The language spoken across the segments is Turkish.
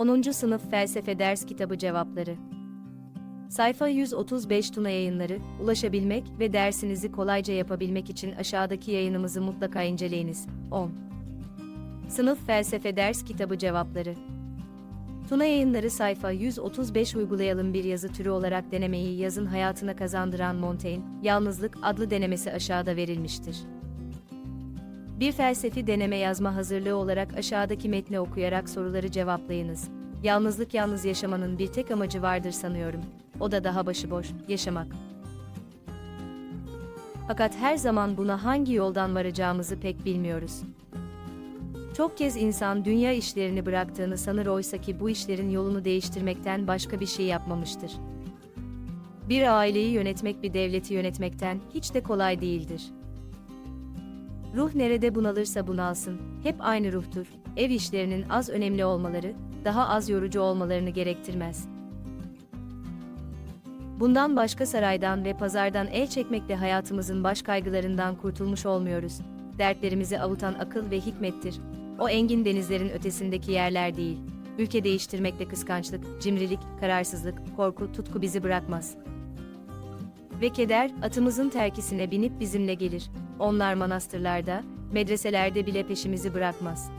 10. Sınıf Felsefe Ders Kitabı Cevapları Sayfa 135 Tuna Yayınları, ulaşabilmek ve dersinizi kolayca yapabilmek için aşağıdaki yayınımızı mutlaka inceleyiniz. 10. Sınıf Felsefe Ders Kitabı Cevapları Tuna Yayınları sayfa 135 uygulayalım bir yazı türü olarak denemeyi yazın hayatına kazandıran Montaigne, Yalnızlık adlı denemesi aşağıda verilmiştir. Bir felsefi deneme yazma hazırlığı olarak aşağıdaki metni okuyarak soruları cevaplayınız. Yalnızlık yalnız yaşamanın bir tek amacı vardır sanıyorum. O da daha başıboş, yaşamak. Fakat her zaman buna hangi yoldan varacağımızı pek bilmiyoruz. Çok kez insan dünya işlerini bıraktığını sanır oysa ki bu işlerin yolunu değiştirmekten başka bir şey yapmamıştır. Bir aileyi yönetmek bir devleti yönetmekten hiç de kolay değildir. Ruh nerede bunalırsa bunalsın, hep aynı ruhtur. Ev işlerinin az önemli olmaları, daha az yorucu olmalarını gerektirmez. Bundan başka saraydan ve pazardan el çekmekle hayatımızın baş kaygılarından kurtulmuş olmuyoruz. Dertlerimizi avutan akıl ve hikmettir. O engin denizlerin ötesindeki yerler değil. Ülke değiştirmekle kıskançlık, cimrilik, kararsızlık, korku, tutku bizi bırakmaz. Ve keder, atımızın terkisine binip bizimle gelir. Onlar manastırlarda, medreselerde bile peşimizi bırakmaz.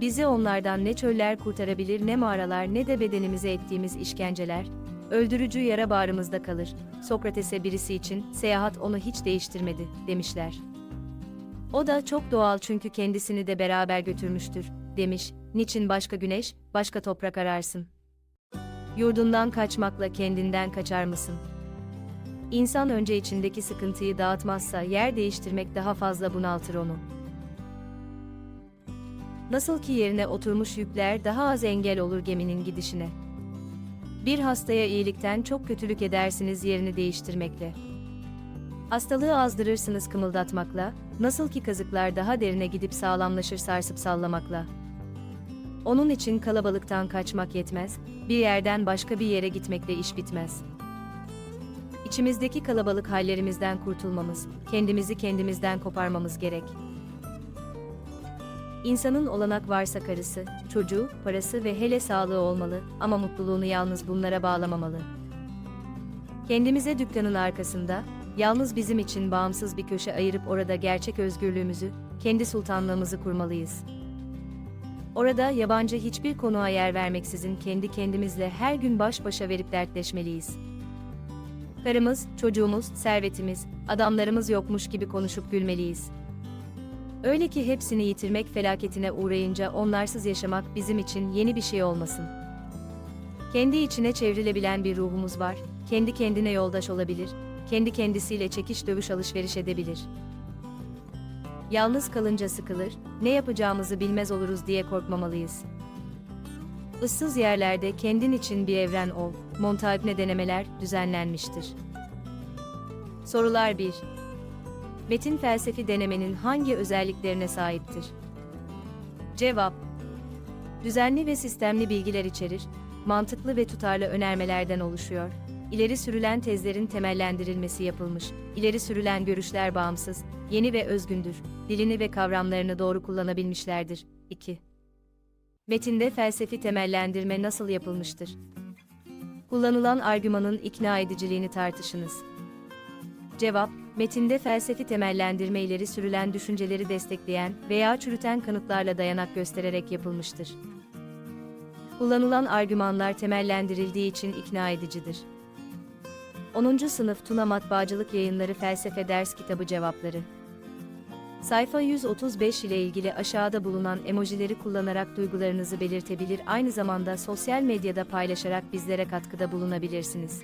Bizi onlardan ne çöller kurtarabilir ne mağaralar ne de bedenimize ettiğimiz işkenceler, öldürücü yara bağrımızda kalır. Sokrates'e birisi için seyahat onu hiç değiştirmedi, demişler. O da çok doğal çünkü kendisini de beraber götürmüştür, demiş. Niçin başka güneş, başka toprak ararsın? Yurdundan kaçmakla kendinden kaçar mısın? İnsan önce içindeki sıkıntıyı dağıtmazsa yer değiştirmek daha fazla bunaltır onu. Nasıl ki yerine oturmuş yükler daha az engel olur geminin gidişine. Bir hastaya iyilikten çok kötülük edersiniz yerini değiştirmekle. Hastalığı azdırırsınız kımıldatmakla, nasıl ki kazıklar daha derine gidip sağlamlaşır sarsıp sallamakla. Onun için kalabalıktan kaçmak yetmez, bir yerden başka bir yere gitmekle iş bitmez. İçimizdeki kalabalık hallerimizden kurtulmamız, kendimizi kendimizden koparmamız gerek. İnsanın olanak varsa karısı, çocuğu, parası ve hele sağlığı olmalı ama mutluluğunu yalnız bunlara bağlamamalı. Kendimize dükkanın arkasında, yalnız bizim için bağımsız bir köşe ayırıp orada gerçek özgürlüğümüzü, kendi sultanlığımızı kurmalıyız. Orada yabancı hiçbir konuğa yer vermeksizin kendi kendimizle her gün baş başa verip dertleşmeliyiz. Karımız, çocuğumuz, servetimiz, adamlarımız yokmuş gibi konuşup gülmeliyiz. Öyle ki hepsini yitirmek felaketine uğrayınca onlarsız yaşamak bizim için yeni bir şey olmasın. Kendi içine çevrilebilen bir ruhumuz var, kendi kendine yoldaş olabilir, kendi kendisiyle çekiş dövüş alışveriş edebilir. Yalnız kalınca sıkılır, ne yapacağımızı bilmez oluruz diye korkmamalıyız. Issız yerlerde kendin için bir evren ol. Montaigne denemeler düzenlenmiştir. Sorular 1. Metin felsefi denemenin hangi özelliklerine sahiptir? Cevap. Düzenli ve sistemli bilgiler içerir, mantıklı ve tutarlı önermelerden oluşuyor. İleri sürülen tezlerin temellendirilmesi yapılmış. İleri sürülen görüşler bağımsız, yeni ve özgündür. Dilini ve kavramlarını doğru kullanabilmişlerdir. 2. Metinde felsefi temellendirme nasıl yapılmıştır? Kullanılan argümanın ikna ediciliğini tartışınız. Cevap, metinde felsefi temellendirme ileri sürülen düşünceleri destekleyen veya çürüten kanıtlarla dayanak göstererek yapılmıştır. Kullanılan argümanlar temellendirildiği için ikna edicidir. 10. Sınıf Tuna Matbaacılık Yayınları Felsefe Ders Kitabı Cevapları Sayfa 135 ile ilgili aşağıda bulunan emojileri kullanarak duygularınızı belirtebilir aynı zamanda sosyal medyada paylaşarak bizlere katkıda bulunabilirsiniz.